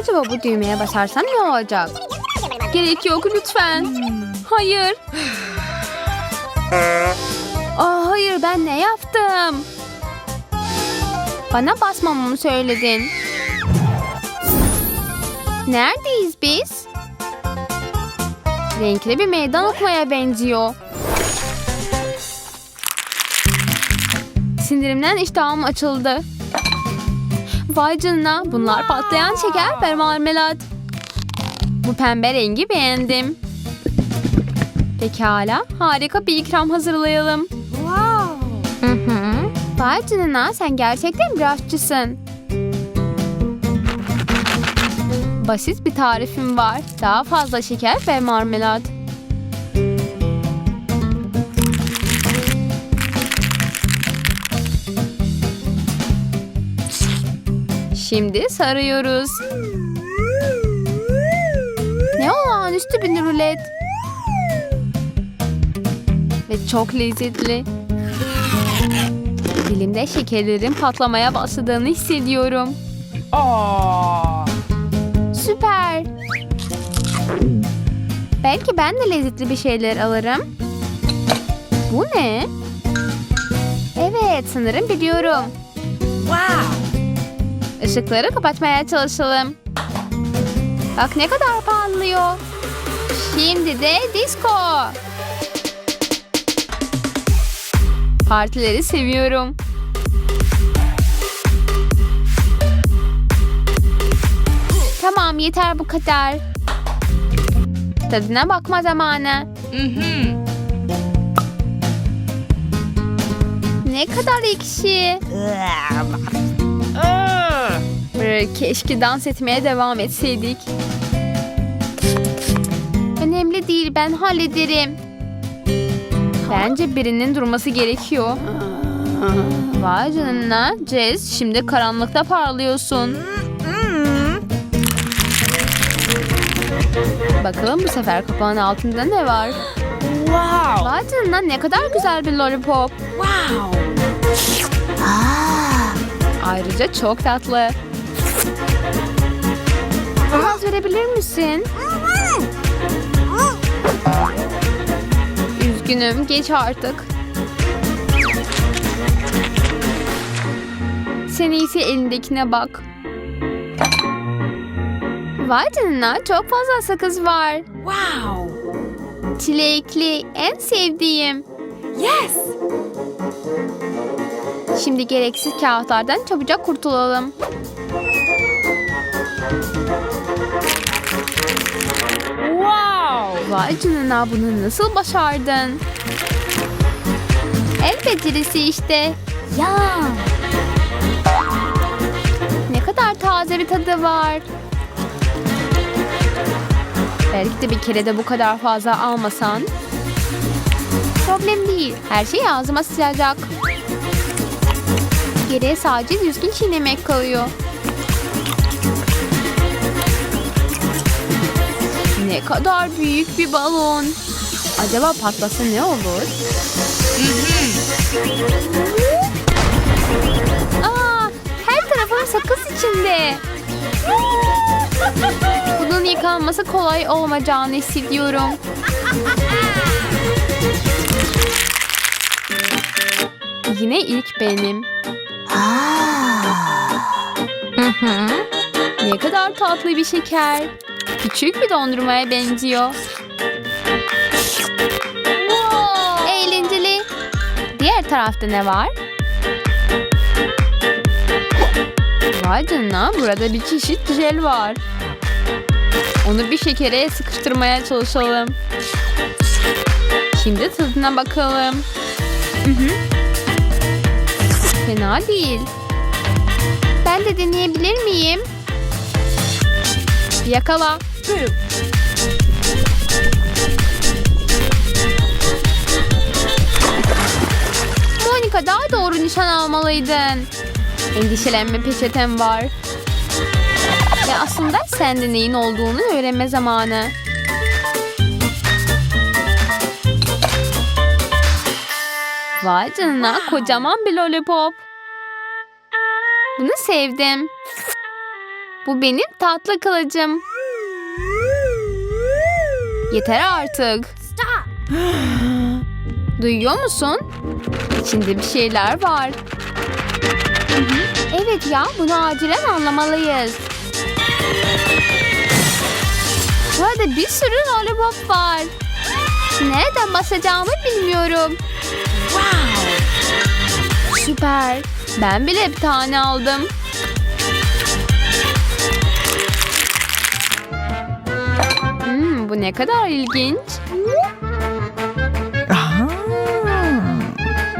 Acaba bu düğmeye basarsam ne olacak? Gerek yok lütfen. Hayır. Aa, hayır ben ne yaptım? Bana basmamamı söyledin. Neredeyiz biz? Renkli bir meydan okumaya benziyor. Sindirimden iştahım açıldı. Vay canına bunlar patlayan şeker ve marmelat. Bu pembe rengi beğendim. Pekala harika bir ikram hazırlayalım. Hı hı. Vay canına sen gerçekten bir aşçısın. Basit bir tarifim var. Daha fazla şeker ve marmelat. Şimdi sarıyoruz. Ne olağanüstü bir rulet. Ve çok lezzetli. Dilimde şekerlerin patlamaya başladığını hissediyorum. Aa. Süper. Belki ben de lezzetli bir şeyler alırım. Bu ne? Evet sanırım biliyorum. Wow. Işıkları kapatmaya çalışalım. Bak ne kadar parlıyor. Şimdi de disco. Partileri seviyorum. Tamam yeter bu kadar. Tadına bakma zamanı. Ne kadar ekşi. Brr, Keşke dans etmeye devam etseydik. Önemli değil ben hallederim. Bence birinin durması gerekiyor. Vay canına Jess şimdi karanlıkta parlıyorsun. Bakalım bu sefer kapağın altında ne var? Wow. Vay canına ne kadar güzel bir lollipop. Wow. Ayrıca çok tatlı. Biraz verebilir misin? Üzgünüm, geç artık. Sen iyisi elindekine bak. Vay canına çok fazla sakız var. Wow. Çilekli en sevdiğim. Yes. Şimdi gereksiz kağıtlardan çabucak kurtulalım. Vay canına bunu nasıl başardın? El becerisi işte. Ya. Ne kadar taze bir tadı var. Belki de bir kere de bu kadar fazla almasan. Problem değil. Her şey ağzıma sıcacak. Geriye sadece düzgün çiğnemek kalıyor. Ne kadar büyük bir balon. Acaba patlasa ne olur? Aa, her tarafım sakız içinde. Bunun yıkanması kolay olmayacağını hissediyorum. Yine ilk benim. Ne kadar tatlı bir şeker. Küçük bir dondurmaya benziyor. Eğlenceli. Diğer tarafta ne var? Vay canına burada bir çeşit jel var. Onu bir şekere sıkıştırmaya çalışalım. Şimdi tadına bakalım. Hı hı. Fena değil. Ben de deneyebilir miyim? Yakala. Boom. Monika daha doğru nişan almalıydın. Endişelenme peçetem var. Ve aslında sende neyin olduğunu öğrenme zamanı. Vay canına kocaman bir lollipop. Bunu sevdim. Bu benim tatlı kılıcım. Yeter artık. Duyuyor musun? İçinde bir şeyler var. Evet ya bunu acilen anlamalıyız. Burada bir sürü lollipop var. Nereden basacağımı bilmiyorum. Wow. Süper. Ben bile bir tane aldım. Bu ne kadar ilginç.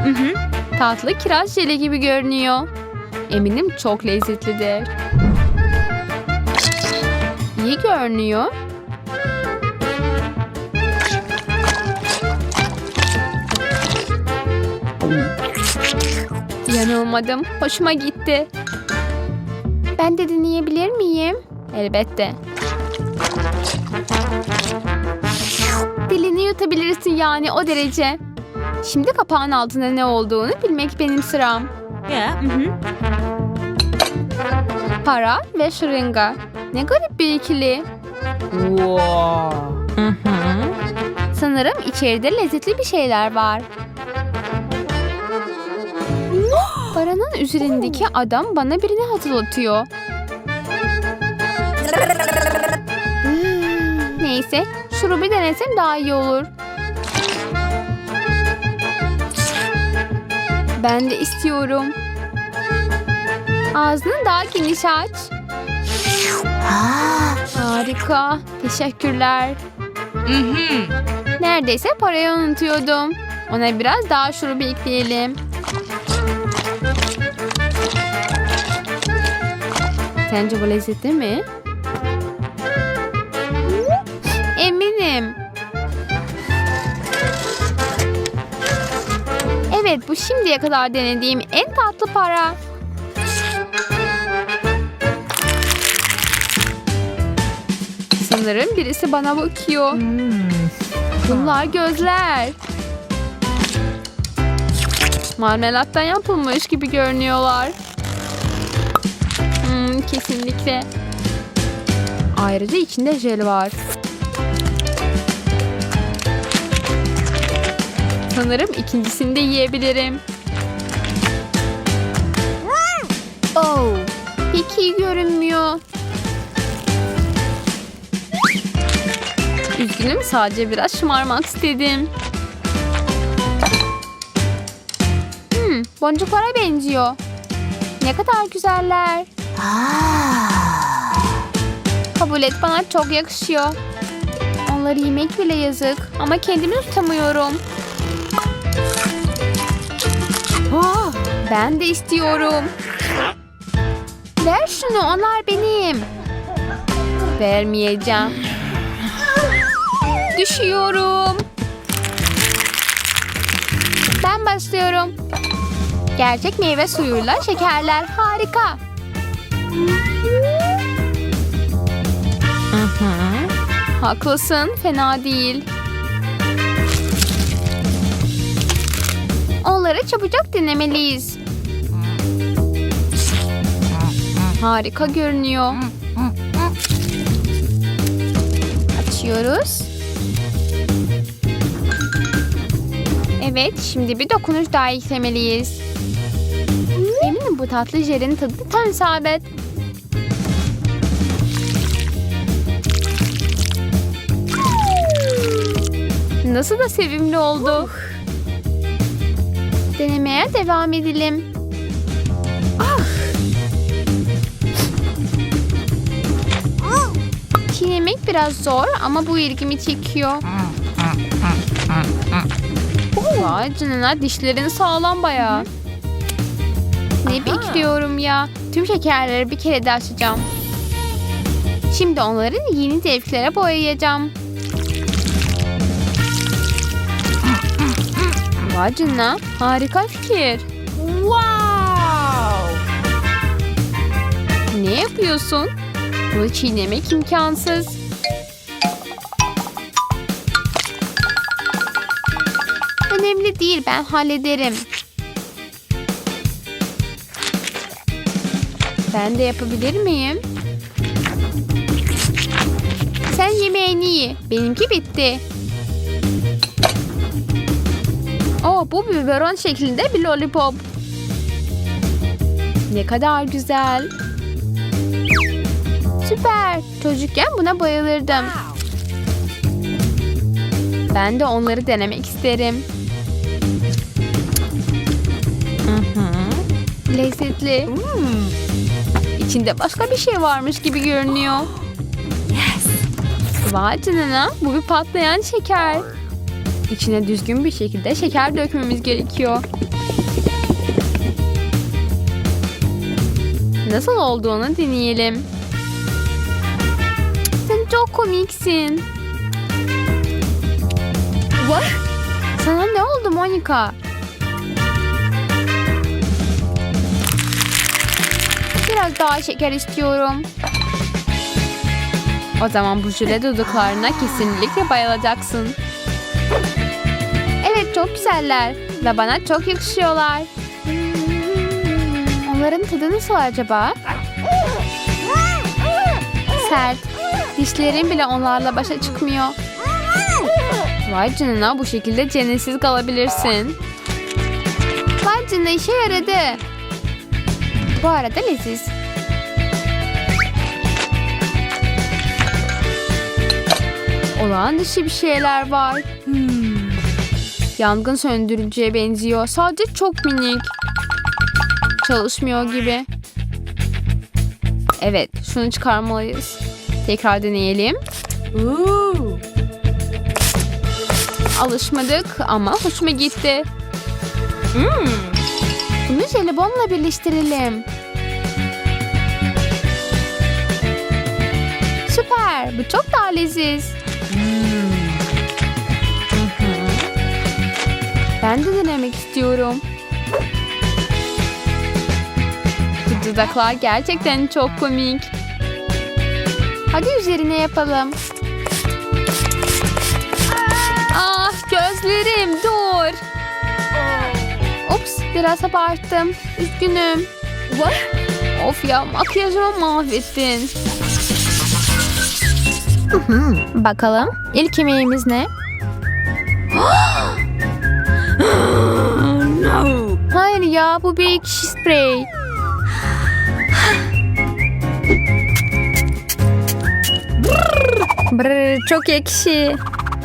Hı hı. Tatlı kiraz jeli gibi görünüyor. Eminim çok lezzetlidir. İyi görünüyor. Yanılmadım. Hoşuma gitti. Ben de deneyebilir miyim? Elbette. Yutabilirsin yani o derece. Şimdi kapağın altında ne olduğunu bilmek benim sıram. Yeah. mhm. Para ve şırınga. Ne garip bir ikili. Wow. Sanırım içeride lezzetli bir şeyler var. Paranın üzerindeki adam bana birini hatırlatıyor. Neyse, şurubu denesem daha iyi olur. Ben de istiyorum. Ağzını daha geniş aç. Harika. Teşekkürler. Neredeyse parayı unutuyordum. Ona biraz daha şurubu ekleyelim. Sence bu lezzetli mi? Evet bu şimdiye kadar denediğim en tatlı para. Sanırım birisi bana bakıyor. Bunlar gözler. Marmelattan yapılmış gibi görünüyorlar. Hmm, kesinlikle. Ayrıca içinde jel var. Sanırım ikincisini de yiyebilirim. Oh, pek iyi görünmüyor. Üzgünüm sadece biraz şımarmak istedim. Hmm, boncuklara benziyor. Ne kadar güzeller. Kabul et bana çok yakışıyor. Onları yemek bile yazık ama kendimi tutamıyorum. Ben de istiyorum. Ver şunu onlar benim. Vermeyeceğim. Düşüyorum. Ben başlıyorum. Gerçek meyve suyuyla şekerler harika. Haklısın, fena değil. Onları çabucak denemeliyiz. Harika görünüyor. Açıyoruz. Evet, şimdi bir dokunuş daha eklemeliyiz. Eminim bu tatlı jelin tadı tam isabet. Nasıl da sevimli oldu. Denemeye devam edelim. Çiğnemek biraz zor ama bu ilgimi çekiyor. Vay canına dişlerin sağlam bayağı. Ne bekliyorum ya. Tüm şekerleri bir kere de açacağım. Şimdi onları yeni zevklere boyayacağım. Vay canına harika fikir. Wow. Ne yapıyorsun? Bunu çiğnemek imkansız. Önemli değil ben hallederim. Ben de yapabilir miyim? yemeğini ye. Benimki bitti. Oh, bu biberon şeklinde bir lollipop. Ne kadar güzel. Süper. Çocukken buna bayılırdım. Ben de onları denemek isterim. Lezzetli. İçinde başka bir şey varmış gibi görünüyor. Vay canına bu bir patlayan şeker. İçine düzgün bir şekilde şeker dökmemiz gerekiyor. Nasıl olduğunu deneyelim. Çok komiksin. What? Sana ne oldu Monica? Biraz daha şeker istiyorum. O zaman bu jöle duduklarına kesinlikle bayılacaksın. Evet çok güzeller ve bana çok yakışıyorlar. Onların tadı nasıl acaba? Sert. Dişlerim bile onlarla başa çıkmıyor. Vay canına bu şekilde cennetsiz kalabilirsin. Vay canına işe yaradı. Bu arada leziz. Olağan dışı bir şeyler var. Hmm. Yangın söndürücüye benziyor. Sadece çok minik. Çalışmıyor gibi. Evet, şunu çıkarmalıyız. Tekrar deneyelim. Ooh. Alışmadık ama hoşuma gitti. Hmm. Bunu jelibonla birleştirelim. Süper. Bu çok daha leziz. Ben de denemek istiyorum. Bu dudaklar gerçekten çok komik. Hadi üzerine yapalım. Ah gözlerim dur. Ups biraz abarttım. Üzgünüm. What? Of ya makyajımı mahvettin. Bakalım ilk yemeğimiz ne? no. Hayır ya bu bir ekşi sprey. Brrr, çok ekşi.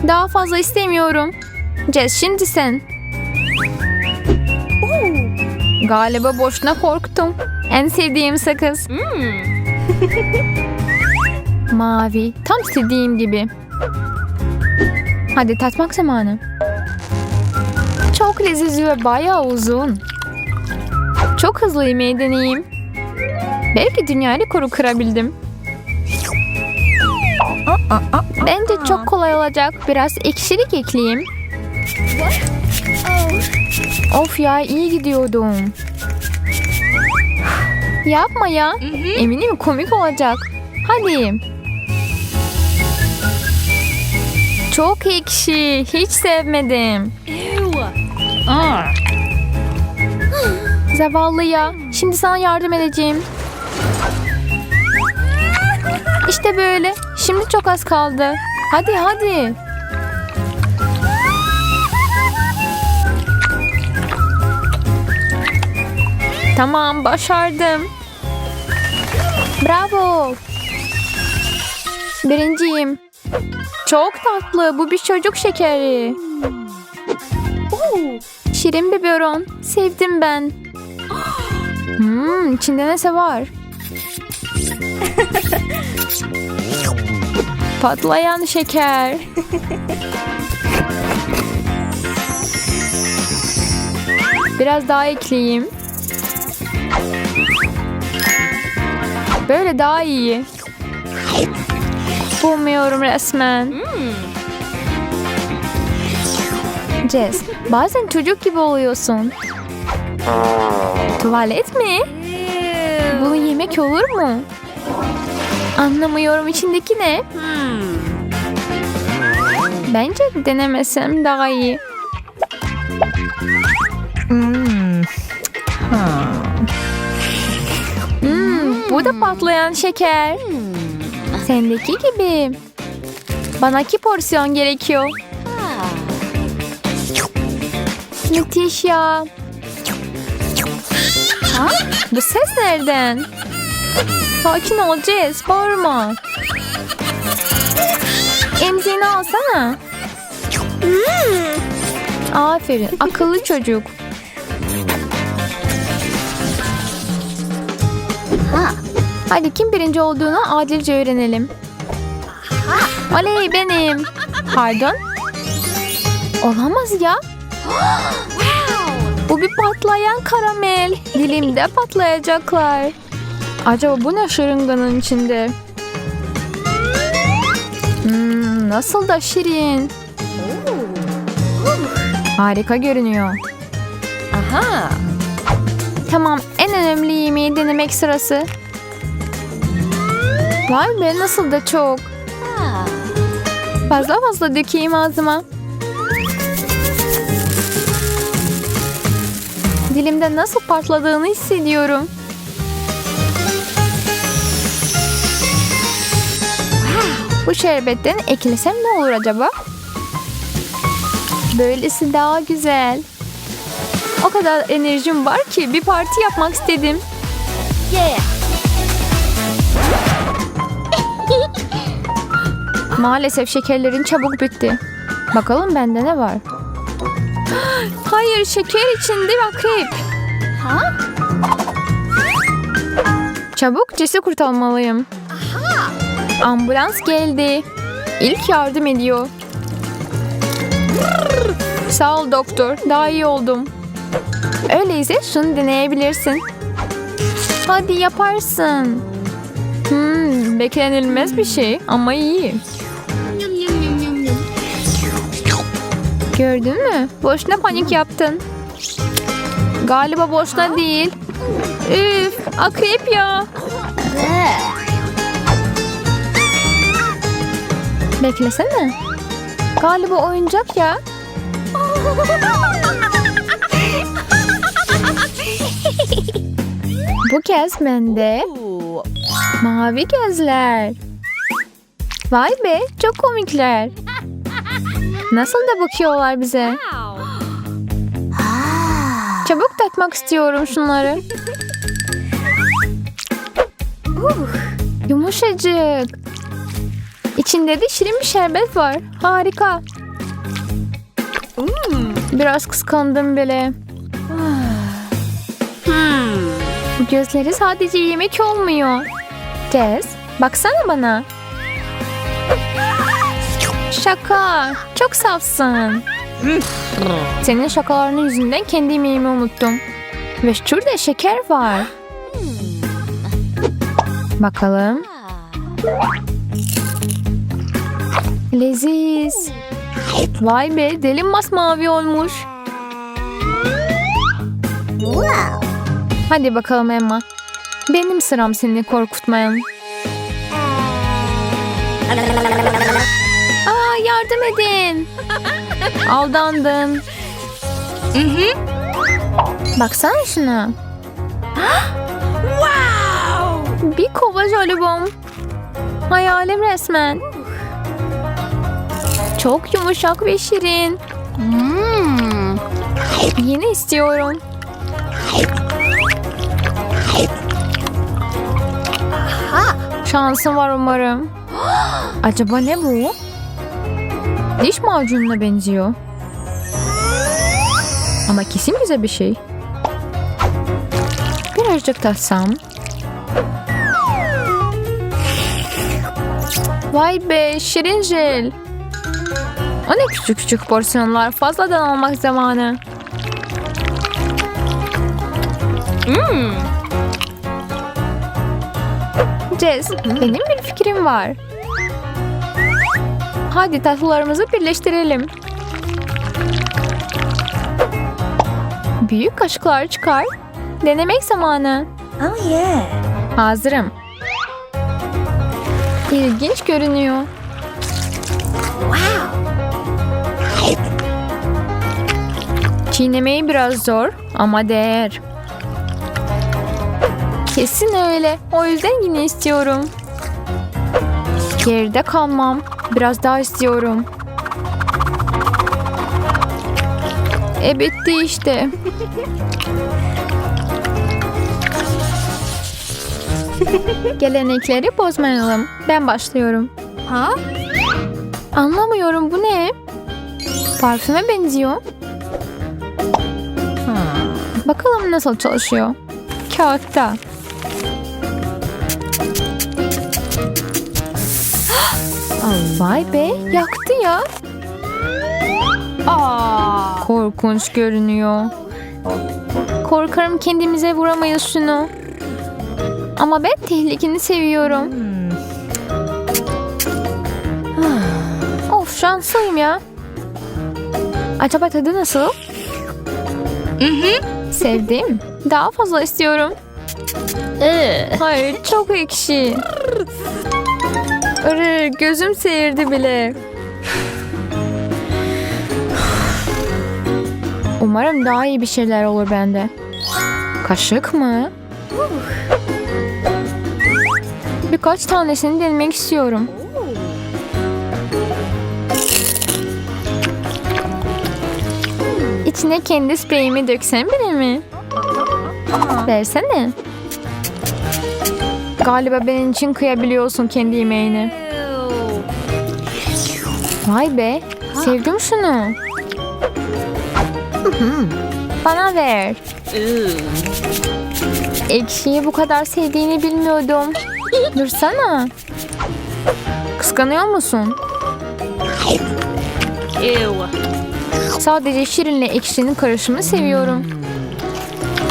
Daha fazla istemiyorum. Jess şimdi sen. Galiba boşuna korktum. En sevdiğim sakız. Mavi. Tam istediğim gibi. Hadi tatmak zamanı. Çok lezzetli ve bayağı uzun. Çok hızlı yemeği deneyeyim. Belki dünya rekoru kırabildim. Bence çok kolay olacak. Biraz ekşilik ekleyeyim. Of ya iyi gidiyordum. Yapma ya. Eminim komik olacak. Hadi. Çok ekşi. Hiç sevmedim. Zavallı ya. Şimdi sana yardım edeceğim. İşte böyle. Şimdi çok az kaldı. Hadi hadi. Tamam başardım. Bravo. Birinciyim. Çok tatlı. Bu bir çocuk şekeri. Şirin biberon. Sevdim ben. Hmm, içinde nesi var? Patlayan şeker. Biraz daha ekleyeyim. Böyle daha iyi. Bulmuyorum resmen. Jess, bazen çocuk gibi oluyorsun. Tuvalet mi? Bunu yemek olur mu? Anlamıyorum içindeki ne? Bence denemesem daha iyi. Hmm. Ha. Hmm, bu da patlayan şeker. Sendeki gibi. Bana iki porsiyon gerekiyor. Müthiş ya. Ha? Bu ses nereden? Sakin ol Jess, bağırma. Emziğini alsana. Aferin, akıllı çocuk. Hadi kim birinci olduğunu adilce öğrenelim. Oley benim. Pardon? Olamaz ya. Bu bir patlayan karamel. Dilimde patlayacaklar. Acaba bu ne şırınganın içinde? Hmm, nasıl da şirin. Harika görünüyor. Aha. Tamam, en önemli yemeği denemek sırası. Vay be nasıl da çok. Fazla fazla dökeyim ağzıma. Dilimde nasıl patladığını hissediyorum. Bu şerbetten eklesem ne olur acaba? Böylesi daha güzel. O kadar enerjim var ki bir parti yapmak istedim. Yeah. Maalesef şekerlerin çabuk bitti. Bakalım bende ne var? Hayır şeker içinde akrep. Ha? Çabuk Jess'i kurtarmalıyım. Ambulans geldi. İlk yardım ediyor. Sağ ol doktor. Daha iyi oldum. Öyleyse şunu deneyebilirsin. Hadi yaparsın. Hmm, beklenilmez bir şey ama iyi. Gördün mü? Boşuna panik yaptın. Galiba boşuna değil. Üf, akrep ya. Beklesene. Galiba oyuncak ya. Bu kez bende mavi gözler. Vay be çok komikler. Nasıl da bakıyorlar bize. Çabuk takmak istiyorum şunları. Yumuşacık. İçinde de şirin bir şerbet var. Harika. Biraz kıskandım bile. Bu gözleri sadece yemek olmuyor. Tez, baksana bana. Şaka. Çok safsın. Senin şakalarının yüzünden kendi yemeğimi unuttum. Ve şurada şeker var. Bakalım. Leziz. Vay be dilim masmavi olmuş. Hadi bakalım Emma. Benim sıram seni korkutmayan. Aa yardım edin. Aldandın. Baksana şuna. Wow. Bir kova jolibon. Hayalim resmen. Çok yumuşak ve şirin. Yine istiyorum. Şansım var umarım. Acaba ne bu? Diş macununa benziyor. Ama kesin güzel bir şey. Birazcık tatsam. Vay be şirin jel. O ne küçük küçük porsiyonlar fazladan almak zamanı. Hmm. Jess, benim bir fikrim var. Hadi tatlılarımızı birleştirelim. Büyük kaşıklar çıkar. Denemek zamanı. Oh yeah. Hazırım. İlginç görünüyor. Çiğnemeyi biraz zor ama değer. Kesin öyle. O yüzden yine istiyorum. Geride kalmam. Biraz daha istiyorum. E bitti işte. Gelenekleri bozmayalım. Ben başlıyorum. Ha? Anlamıyorum bu ne? Parfüme benziyor. Bakalım nasıl çalışıyor. Kağıtta. Vay be yaktı ya. Aa. Korkunç görünüyor. Korkarım kendimize vuramayız şunu. Ama ben tehlikeni seviyorum. of şanslıyım ya. Acaba tadı nasıl? Sevdim. Daha fazla istiyorum. Hayır çok ekşi. Arı, gözüm seyirdi bile. Umarım daha iyi bir şeyler olur bende. Kaşık mı? Birkaç tanesini denemek istiyorum. İçine kendi spreyimi döksem bile mi? Versene. Galiba benim için kıyabiliyorsun kendi yemeğini. Vay be. Sevdim şunu. Bana ver. Ekşiyi bu kadar sevdiğini bilmiyordum. Dursana. Kıskanıyor musun? Ew. Sadece şirinle ekşinin karışımını seviyorum.